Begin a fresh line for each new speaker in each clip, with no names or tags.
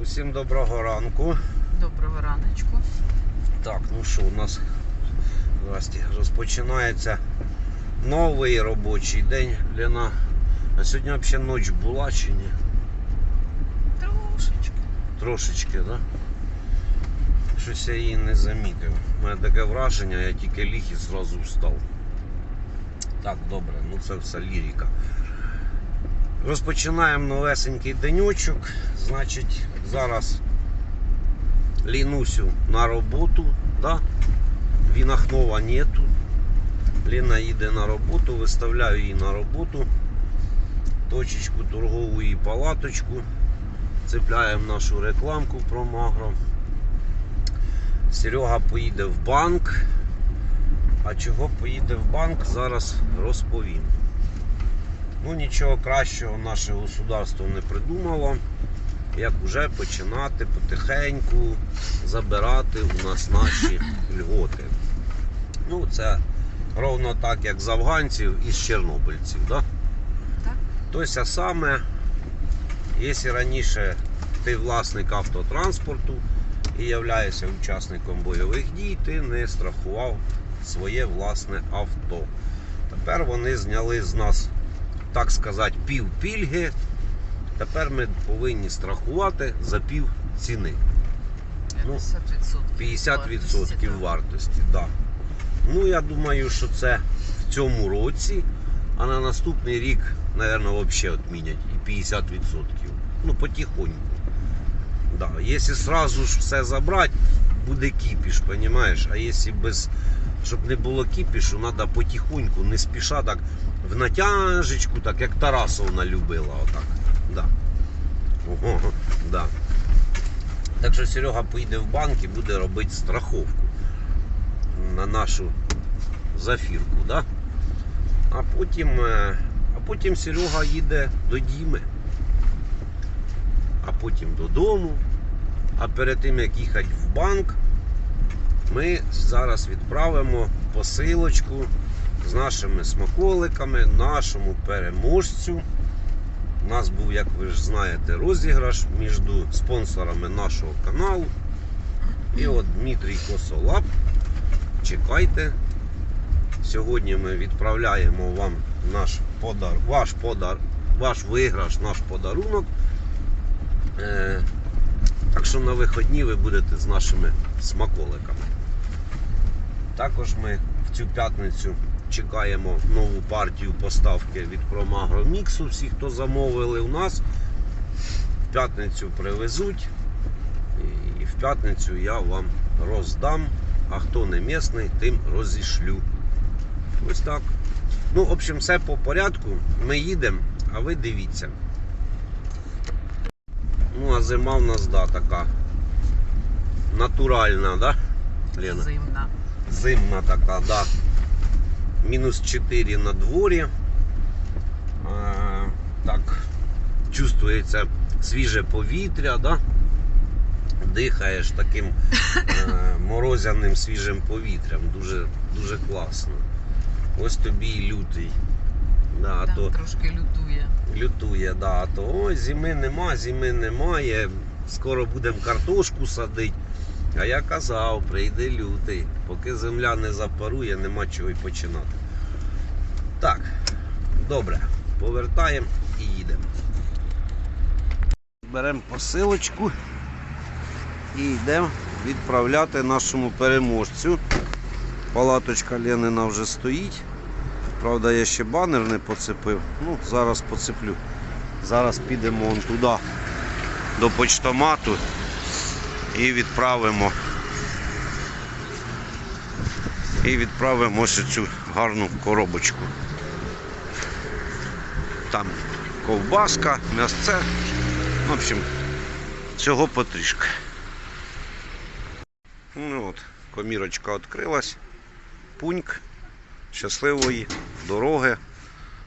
Усім доброго ранку.
Доброго раночку.
Так, ну що, у нас розпочинається новий робочий день. Лена. А сьогодні взагалі ніч була чи ні?
Трошечки.
Трошечки, так? Да? Щось я її не замітив. У мене таке враження, я тільки ліг і зразу встав. Так, добре, ну це все лірика. Розпочинаємо новесенький денечок. Значить, зараз Лінусю на роботу. Да? Вінахнова нету. Ліна їде на роботу, виставляю її на роботу. Точечку торгову і палаточку. Цепляємо нашу рекламку про Магро. Серега поїде в банк. А чого поїде в банк, зараз розповім. Ну, нічого кращого наше государство не придумало, як вже починати потихеньку забирати у нас наші льготи. Ну, це ровно так, як з афганців і з чорнобильців. Да?
Так.
Тобто саме, якщо раніше ти власник автотранспорту і являєшся учасником бойових дій, ти не страхував своє власне авто. Тепер вони зняли з нас, так сказати, пів пільги. Тепер ми повинні страхувати за пів ціни. Ну,
50%.
50% вартості. Да. Ну, я думаю, що це в цьому році, а на наступний рік, мабуть, взагалі відмінять і 50%. Ну, потихоньку. Да. Якщо сразу ж все забрати, буде кіпіш, розумієш? А якщо без, щоб не було кіпішу, треба потихоньку, не спіша, так в натяжечку, так як Тарасовна любила. Отак. Да. Ого, да. Так що Серега поїде в банк і буде робити страховку на нашу зафірку, да? а потім, е, а потім Серега їде до Діми, а потім додому. А перед тим як їхати в банк, ми зараз відправимо посилочку з нашими смаколиками нашому переможцю. У нас був, як ви ж знаєте, розіграш між спонсорами нашого каналу. І от Дмитрій Косолап. Чекайте. Сьогодні ми відправляємо вам наш подар, ваш подар, ваш виграш, наш подарунок. Е, так що на виходні ви будете з нашими смаколиками. Також ми в цю п'ятницю чекаємо нову партію поставки від Промагро Міксу. Всі, хто замовили у нас, в п'ятницю привезуть. І в п'ятницю я вам роздам. А хто не місний, тим розішлю. Ось так. Ну, в общем, все по порядку. Ми їдемо, а ви дивіться. Ну, а зима в нас, да, така натуральна, да? Лена?
Зимна.
Зимна така, да. Мінус 4 на дворі. Е, так, чувствується свіже повітря, да? Дихаєш таким е, морозяним свіжим повітрям. Дуже, дуже класно. Ось тобі і лютий. Да,
Да,
то
Трошки лютує.
лютує, да, то ой, зими нема, зими немає. Скоро будемо картошку садити. А я казав, прийде лютий. Поки земля не запарує, нема чого й починати. Так, добре, повертаємо і їдемо. Беремо посилочку і йдемо відправляти нашому переможцю. Палаточка Ленина вже стоїть. Правда, я ще банер не поцепив. Ну, зараз поцеплю. Зараз підемо вон туди, до почтомату і відправимо. І відправимо ось цю гарну коробочку. Там ковбаска, м'ясце. В общем, всього потрішки. Ну от, комірочка відкрилась. Пуньк. Щасливої дороги.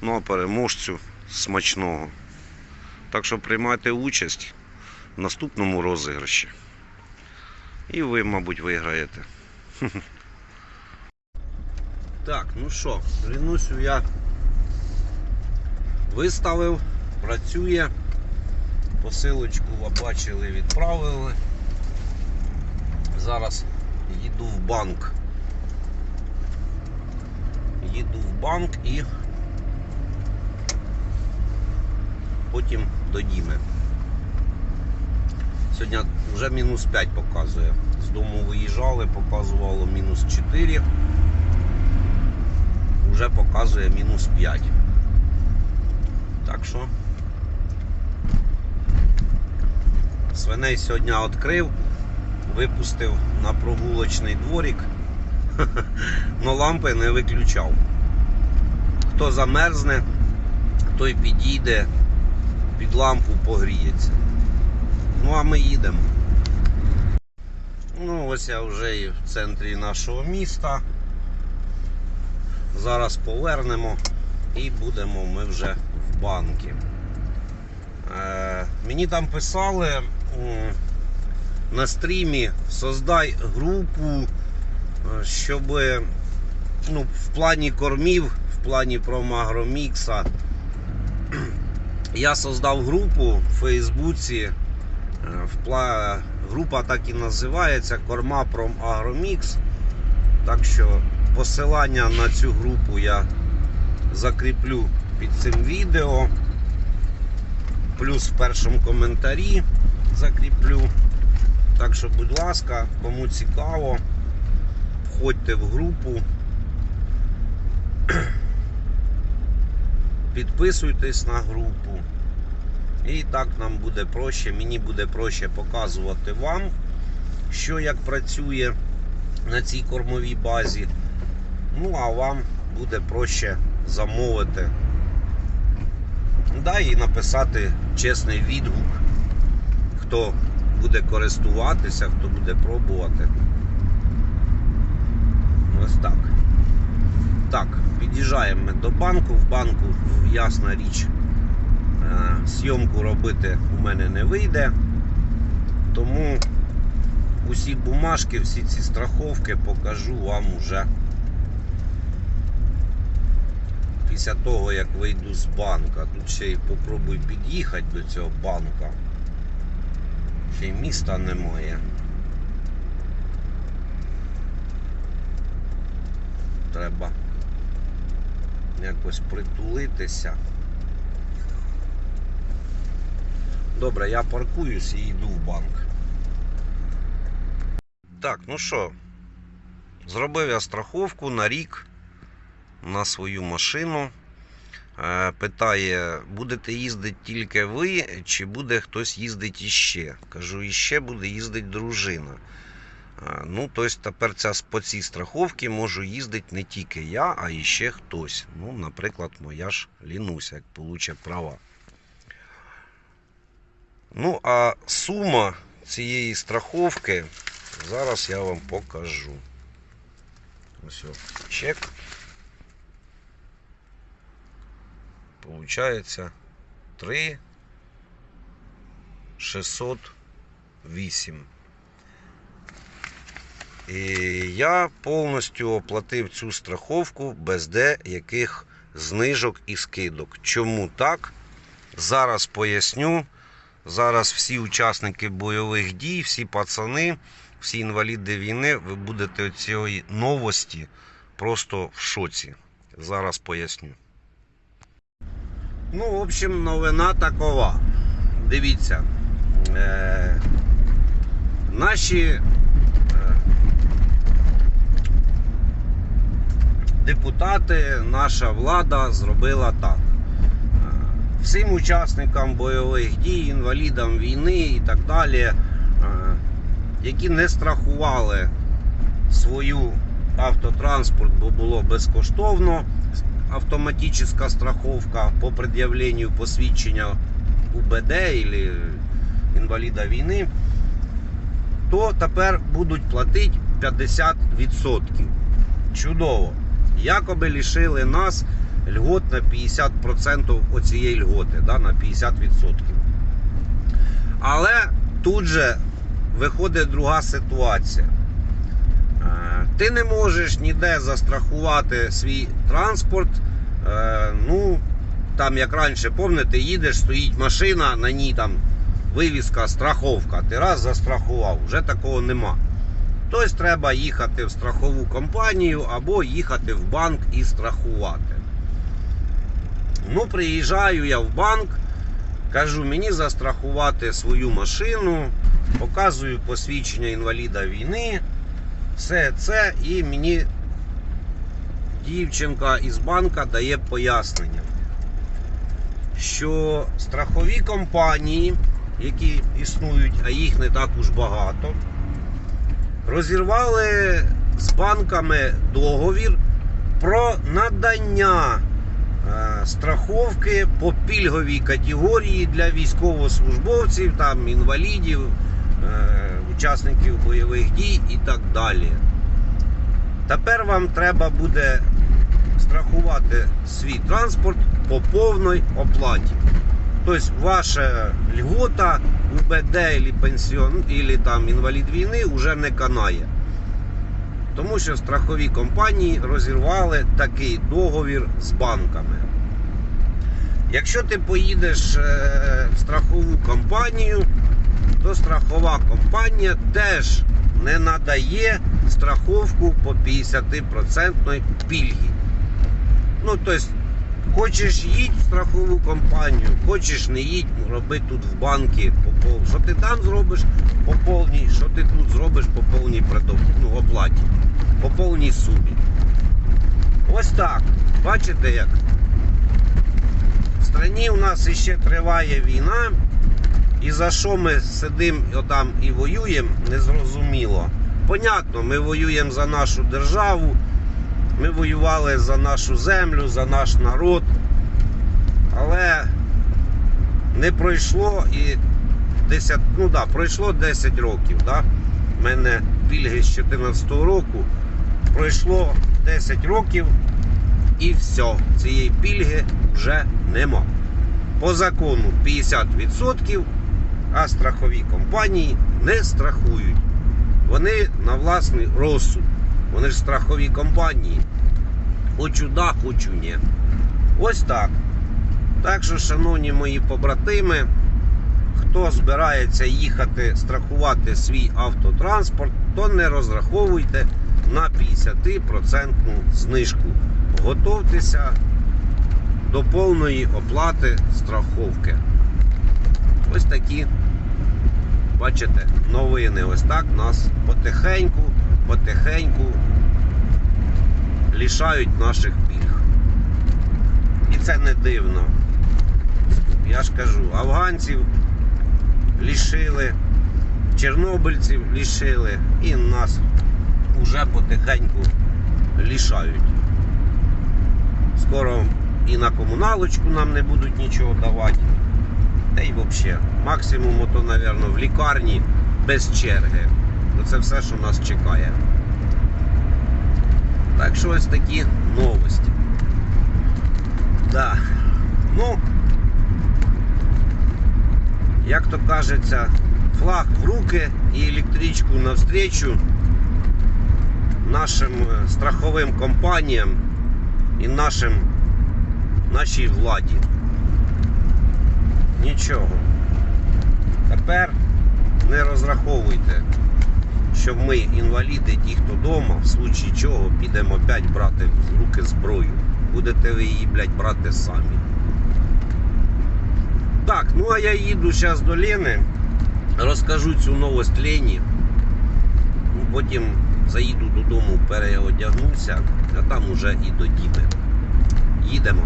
Ну а переможцю смачного. Так що приймайте участь в наступному розіграші. І ви, мабуть, виграєте. Так, ну що, Рінусю я виставив, працює. Посилочку ви бачили, відправили. Зараз їду в банк. Їду в банк і потім до Діми. Сьогодні вже мінус 5 показує. З дому виїжджали, показувало мінус 4. Вже показує мінус 5. Так що свиней сьогодні відкрив, випустив на прогулочний дворик, але лампи не виключав. Хто замерзне, той підійде, під лампу погріється. Ну а ми їдемо. Ну, ось я вже і в центрі нашого міста. Зараз повернемо і будемо ми вже в банки. Е, мені там писали на стрімі создай групу, е, щоб ну, в плані кормів, в плані промагромікса. Я создав групу в Фейсбуці. Е. Група так і називається Корма Агромікс. Так що посилання на цю групу я закріплю під цим відео. Плюс в першому коментарі закріплю. Так що, будь ласка, кому цікаво, входьте в групу. Підписуйтесь на групу. І так нам буде проще, мені буде проще показувати вам, що як працює на цій кормовій базі. Ну, а вам буде проще замовити. Да, і написати чесний відгук, хто буде користуватися, хто буде пробувати. Ось так. Так, під'їжджаємо до банку. В банку, ясна річ, е, зйомку робити у мене не вийде. Тому усі бумажки, всі ці страховки покажу вам уже після того, як вийду з банка. Тут ще й попробуй під'їхати до цього банка. Ще й міста немає. Треба якось притулитися. Добре, я паркуюсь і йду в банк. Так, ну що, зробив я страховку на рік на свою машину. Е, Питає, будете їздити тільки ви, чи буде хтось їздити іще? Кажу, іще буде їздити дружина. Е, Ну, тобто тепер ця, по цій страховці можу їздити не тільки я, а іще хтось. Ну, наприклад, моя ж Лінуся, як получить права. Ну, а сума цієї страховки зараз я вам покажу. Ось чек. Получається 3 608. І я повністю оплатив цю страховку без деяких знижок і скидок. Чому так? Зараз поясню. Зараз всі учасники бойових дій, всі пацани, всі інваліди війни, ви будете цієї новості просто в шоці. Зараз поясню. Ну, в общем, новина такова. Дивіться. Е- наші е- депутати, наша влада зробила так. Всім учасникам бойових дій, інвалідам війни і так далі, е, які не страхували свою автотранспорт, бо було безкоштовно автоматична страховка по пред'явленню посвідчення УБД або інваліда війни, то тепер будуть платити 50%. Чудово. Якоби лишили нас льгот на 50% оцієї льготи, да, на 50%. Але тут же виходить друга ситуація. Е, Ти не можеш ніде застрахувати свій транспорт. Е, Ну, там, як раніше, пам'ятаєте, їдеш, стоїть машина, на ній там вивіска страховка. Ти раз застрахував, вже такого нема. Тобто треба їхати в страхову компанію або їхати в банк і страхувати. Ну, приїжджаю я в банк, кажу, мені застрахувати свою машину, показую посвідчення інваліда війни, все це, і мені дівчинка із банка дає пояснення, що страхові компанії, які існують, а їх не так уж багато, розірвали з банками договір про надання страховки по пільговій категорії для військовослужбовців, там, інвалідів, е, учасників бойових дій і так далі. Тепер вам треба буде страхувати свій транспорт по повній оплаті. Тобто ваша льгота, УБД або пенсіон, або там інвалід війни вже не канає. Тому що страхові компанії розірвали такий договір з банками. Якщо ти поїдеш е, в страхову компанію, то страхова компанія теж не надає страховку по 50% пільги. Ну, тобто, хочеш їдь в страхову компанію, хочеш не їдь, роби тут в банки по Що ти там зробиш по повній, що ти тут зробиш по повній ну, оплаті, по повній сумі. Ось так. Бачите як? Страні у нас іще триває війна. І за що ми сидимо отам і воюємо, незрозуміло. Понятно, ми воюємо за нашу державу, ми воювали за нашу землю, за наш народ. Але не пройшло і 10, ну да, пройшло 10 років. Да? У мене пільги з 2014 року. Пройшло 10 років і все. Цієї пільги вже нема. По закону 50%, а страхові компанії не страхують. Вони на власний розсуд. Вони ж страхові компанії. Хочу да, хочу ні. Ось так. Так що, шановні мої побратими, хто збирається їхати страхувати свій автотранспорт, то не розраховуйте на 50% знижку. Готовтеся до повної оплати страховки. Ось такі, бачите, новини. Ось так нас потихеньку, потихеньку лишають наших пільг. І це не дивно. Я ж кажу, афганців лишили, чорнобильців лишили і нас уже потихеньку лишають. Скоро і на комуналочку нам не будуть нічого давати. Та й взагалі, максимум, то, мабуть, в лікарні без черги. Це все, що нас чекає. Так що ось такі новості. Да. Ну, як то кажеться, флаг в руки і електричку навстрічу нашим е, страховим компаніям і нашим, нашій владі. Нічого. Тепер не розраховуйте, що ми, інваліди, ті, хто вдома, в случаї чого підемо опять брати в руки зброю. Будете ви її, блядь, брати самі. Так, ну а я їду зараз до Лени, розкажу цю новость Лені. Ну, Потім заїду додому, переодягнуся, а там уже і до Діми. Їдемо.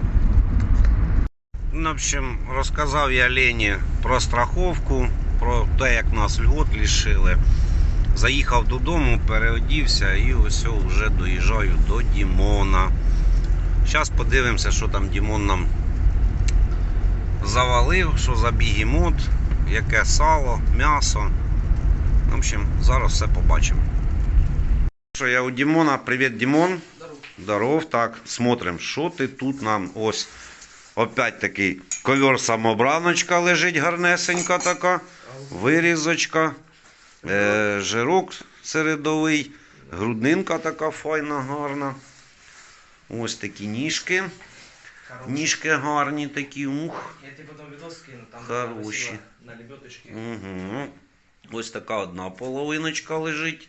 Ну, в общем, розказав я Лені про страховку, про те, як нас льгот лишили. Заїхав додому, переодівся і ось вже доїжджаю до Дімона. Зараз подивимося, що там Дімон нам завалив, що за бігемот, яке сало, м'ясо. В общем, зараз все побачимо. Що я у Дімона. Привіт, Дімон.
Здорово.
Здоров, так, смотрим, що ти тут нам ось. Опять такий ковер самобраночка лежить гарнесенька така, вирізочка, е, жирок середовий, груднинка така файна, гарна. Ось такі ніжки. Ніжки гарні такі, ух.
Я тебе потом видос скину, там
Хороші.
на лебедочке.
Угу. Ось така одна половиночка лежить.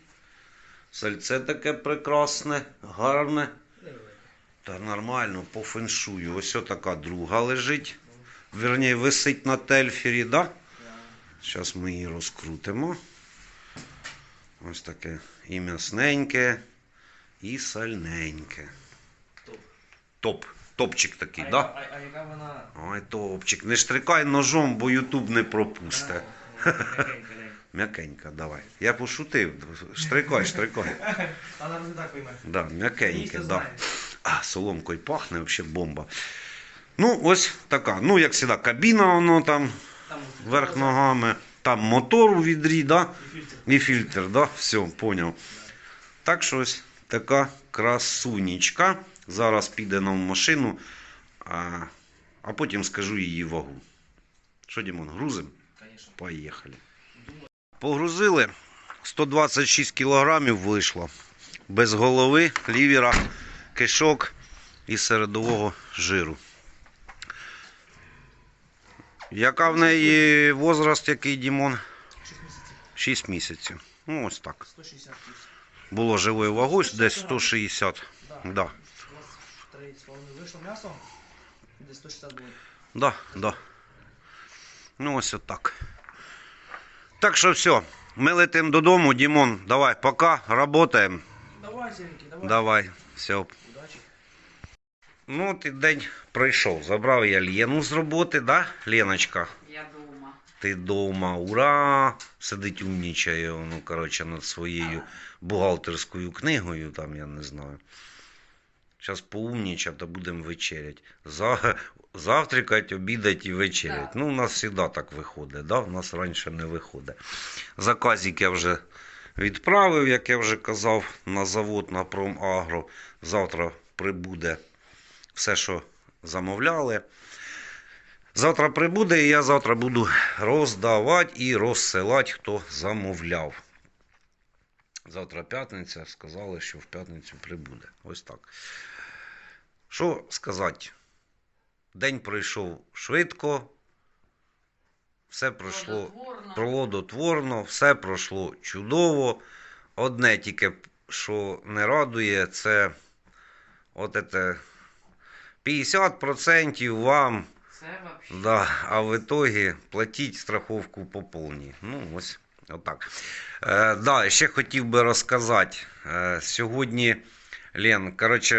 Сальце таке прекрасне, гарне. Та нормально, по феншую. Ось така друга лежить. Вірніше, висить на тельфері, да? Зараз ми її розкрутимо. Ось таке і м'ясненьке, і сальненьке.
Топ.
Топ. Топчик такий, да?
а, а яка вона?
Ой, топчик. Не штрикай ножом, бо Ютуб не пропусте.
М'якенька,
давай. Я пошутив. Штрикай, штрикай.
Вона не так пойме.
Да, м'якеньке, да. А, соломкою пахне, взагалі бомба. Ну, ось така. Ну, як завжди, кабіна, воно там
Там
вверх ногами. Там мотор у відрі, да?
І фільтр.
І фільтр, да? Все, поняв. Так що ось така красунечка. Зараз піде нам в машину, а, а потім скажу її вагу. Що, Дімон, грузим?
Конечно.
Поїхали. Погрузили. 126 кілограмів вийшло. Без голови, лівера, кишок і середового жиру. Яка в неї возраст, який Дімон?
6 місяців.
Ну, ось так.
160.
Було живою вагою десь 160.
Да.
Да.
23,5 вийшло м'ясо. Десь 160 буде.
Да, да. Ну, ось отак. Так що все. Ми летимо додому, Дімон. Давай, пока, работаємо.
Давай, Серенький, давай.
Давай, все.
Удачі.
Ну, от і день пройшов. Забрав я Лену з роботи, да, Леночка?
Я дома.
Ти дома, ура! Сидить умнічає, ну, коротше, над своєю бухгалтерською книгою, там, я не знаю. Зараз поумнічав, та будемо вечеряти. За... Завтракать, обідать і вечерять. Ну, у нас завжди так виходить, да? у нас раніше не виходить. Заказик я вже відправив, як я вже казав, на завод на Промагро. Завтра прибуде все, що замовляли. Завтра прибуде, і я завтра буду роздавати і розсилати, хто замовляв. Завтра п'ятниця, сказали, що в п'ятницю прибуде. Ось так. Що сказати? День пройшов швидко, все пройшло
Плодотворно.
все пройшло чудово. Одне тільки, що не радує, це от це 50% вам, да, а в итоге платіть страховку по повній. Ну, ось отак. Е, да, ще хотів би розказати. Е, сьогодні, Лен, коротше,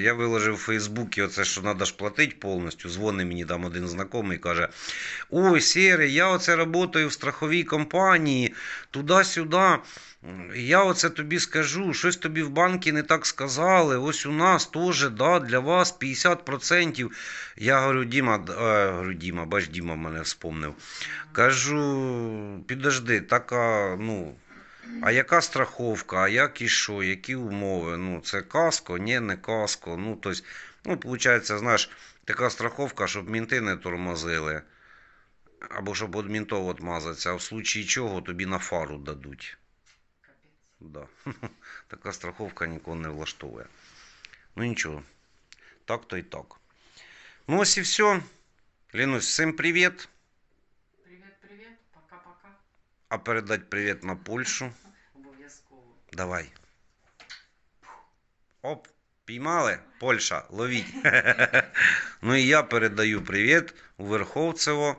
я виложив у Фейсбуці оце, що треба ж платити повністю. Дзвонить мені там один знайомий каже: Ой, Сєрий, я оце працюю в страховій компанії, туди-сюди. Я оце тобі скажу, щось тобі в банки не так сказали. Ось у нас теж да, для вас 50%. Я говорю, Діма, е, говорю, Діма, бач, Діма мене вспомнив. Кажу, підожди, така, ну, а яка страховка, а як і що, які умови? Ну, це каско, ні, не каско. Ну, тобто, ну, виходить, знаєш, така страховка, щоб мінти не тормозили. Або щоб від мінтов отмазатися, а в случаї чого тобі на фару дадуть. Да. Така страховка нікого не влаштовує. Ну нічого. Так то і так. Ну ось і все. Лінусь, всім привіт.
Привіт, привіт. Пока-пока.
А передать привіт на Польщу.
Обов'язково.
Давай. Оп, піймали. Польща, ловіть. ну і я передаю привіт у Верховцево.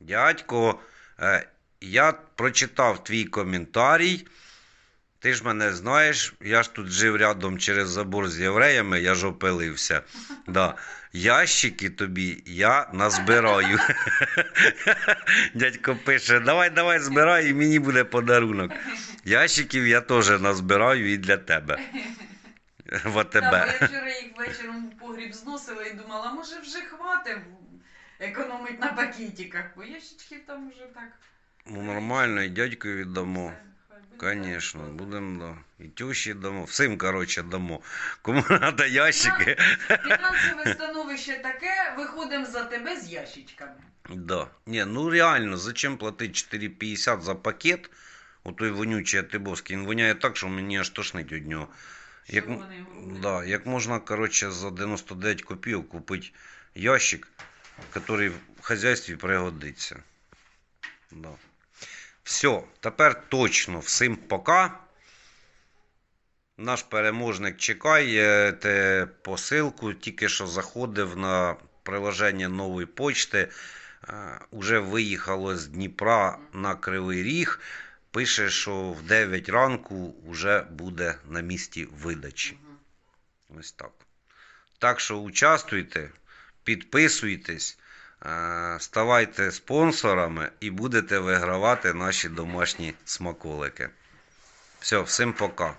Дядько, е, я прочитав твій коментарій. Ти ж мене знаєш, я ж тут жив рядом через забор з євреями, я ж опилився. Да. Ящики тобі я назбираю. Дядько пише: давай, давай, збирай, і мені буде подарунок. Ящиків я теж назбираю і для тебе. В АТБ.
Та вчора їх вечором у погріб зносила і думала, може вже хватить економить на пакетиках, бо ящичків там вже так.
Ну нормально, і дядьку віддамо.
Все, хай буде.
Будемо да. І тещі дамо. Всім, коротше, дамо. Кому треба ящики.
Фінансове становище таке, виходимо за тебе з ящичками.
Да. Ні, ну реально, зачем платити 4,50 за пакет? Отой вонючий Атибовський, він воняє так, що мені аж тошнить від нього. Як, да, як можна, коротше, за 99 копійок купити ящик, який в хазяйстві пригодиться. Да. Все, тепер точно всім пока. Наш переможник чекає те посилку, тільки що заходив на приложення нової почти. Е, Уже виїхало з Дніпра на Кривий Ріг. Пише, що в 9 ранку вже буде на місці видачі. Ось так. Так що участвуйте, підписуйтесь, ставайте спонсорами і будете вигравати наші домашні смаколики. Все, всім пока.